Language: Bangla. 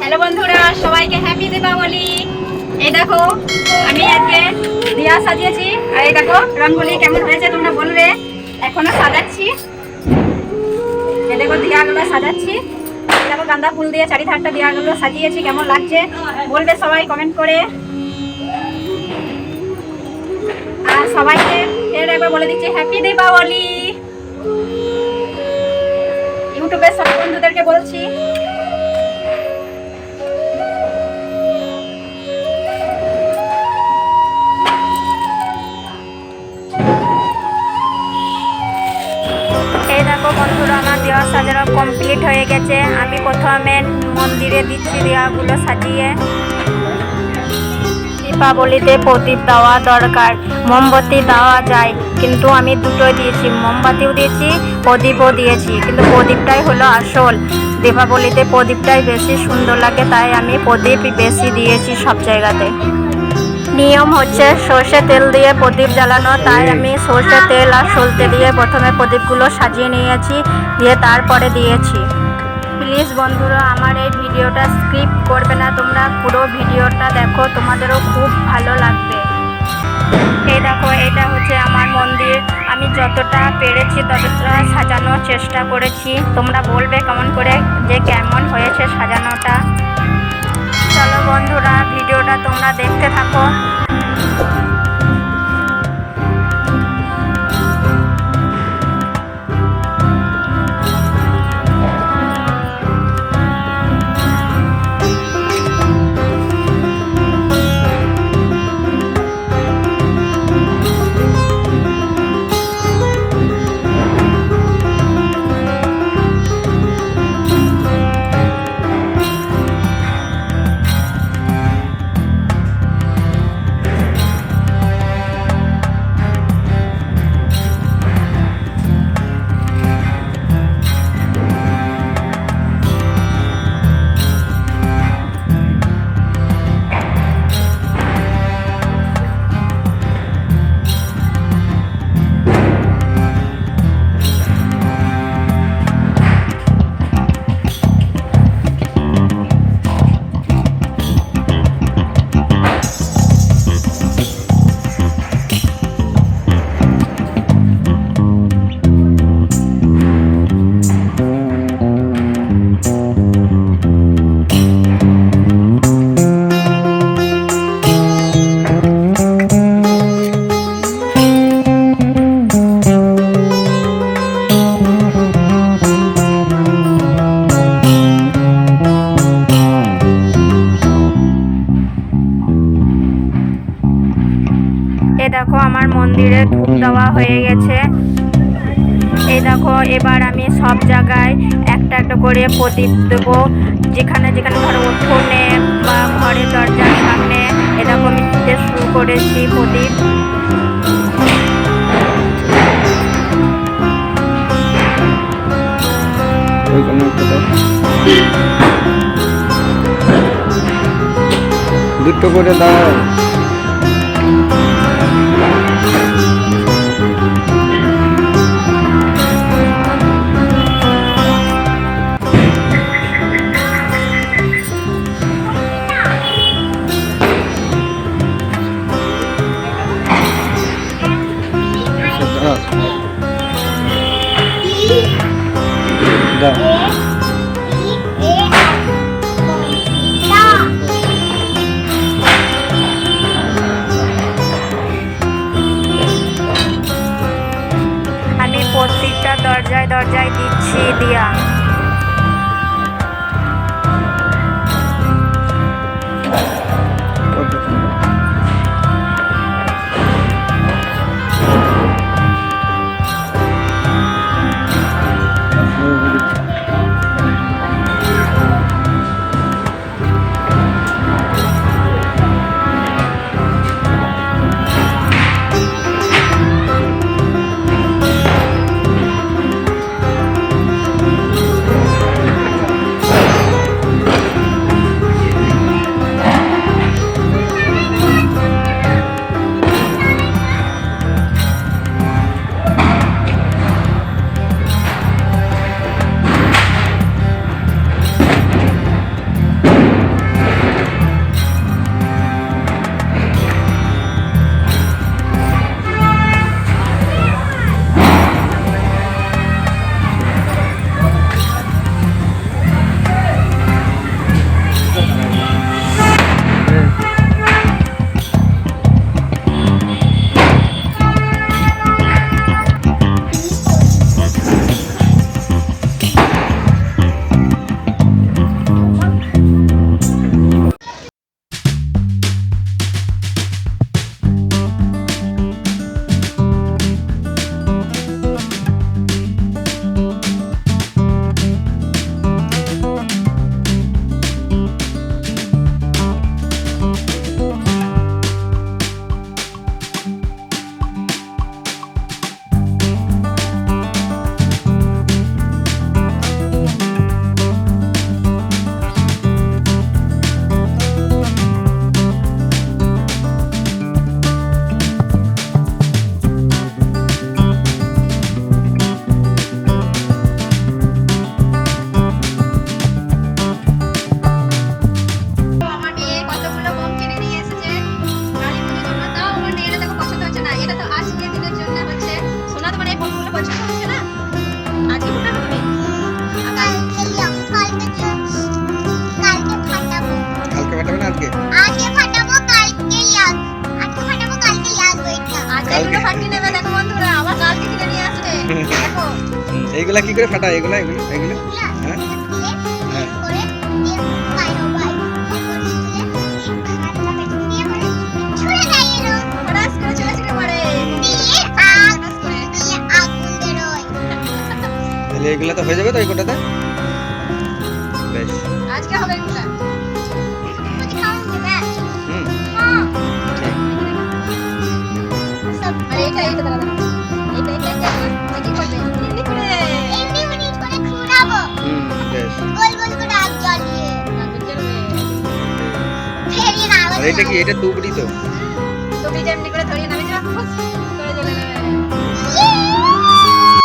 হ্যালো বন্ধুরা, সবাইকে হ্যাপি দীপাবলি এই দেখো, আমি আজকে দিয়া সাজিয়েছি। আর এই দেখো, রঙ্গোলি কেমন হয়েছে তোমরা বলবে। এখনও সাজাচ্ছি। এই দেখো, দিয়াগুলো সাজাচ্ছি। দেখো, গাঁদা ফুল দিয়ে চারিধারটা দিয়াগুলো সাজিয়েছি, কেমন লাগছে বলবে সবাই কমেন্ট করে। আর সবাইকে ফের একবার বলে দিচ্ছি হ্যাপি দীপাবলি ইউটিউবের সব বন্ধুদেরকে বলছি দেওয়া সাজানো কমপ্লিট হয়ে গেছে। আমি প্রথমে মন্দিরে দিচ্ছি দেওয়াগুলো সাজিয়ে। দীপাবলিতে প্রদীপ দেওয়া দরকার, মোমবাতি দেওয়া যায়, কিন্তু আমি দুটোই দিয়েছি। মোমবাতিও দিয়েছি, প্রদীপও দিয়েছি, কিন্তু প্রদীপটাই হলো আসল। দীপাবলিতে প্রদীপটাই বেশি সুন্দর লাগে, তাই আমি প্রদীপ বেশি দিয়েছি সব জায়গাতে। নিয়ম হচ্ছে সর্ষে তেল দিয়ে প্রদীপ জ্বালানো। তাই আমি সর্ষে তেল আর সলতে দিয়ে প্রথমে প্রদীপগুলো সাজিয়ে নিয়েছি দিয়ে তারপরে দিয়েছি। প্লিজ বন্ধুরা আমার এই ভিডিওটা স্কিপ করবে না তোমরা পুরো ভিডিওটা দেখো তোমাদেরও খুব ভালো লাগবে। এই দেখো এটা হচ্ছে আমার মন্দির। আমি যতটা পেরেছি ততটা সাজানোর চেষ্টা করেছি। তোমরা বলবে কেমন করে যে কেমন হয়েছে সাজানোটা। চলো বন্ধুরা ভিডিওটা তোমরা দেখতে থাকো। আমার মন্দিরে ধূপ দেওয়া হয়ে গেছে এই দেখো, এবার আমি সব জায়গায় একটা একটা করে প্রদীপ দেবো যেখানে যেখানে ধরো উঠোনে বা ঘরের দরজার সামনে, এ দেখো আমি দিতে শুরু করেছি প্রদীপ। দুটো করে দাও। দাও। আমি প্রত্যেকটা দরজায় দরজায় দিচ্ছি দিয়া। এইগুলা কি করে ফাটা এগুলা এগুলো এগুলো হ্যাঁ? হ্যাঁ। তাহলে এগুলা তো হয়ে যাবে তো এই কোটাতে? বেশ। আজকে হবে এগুলা হুম। ঠিক। আর এইটা দাঁড়া এটা কি এটা তুবড়ি তো? তুবড়ি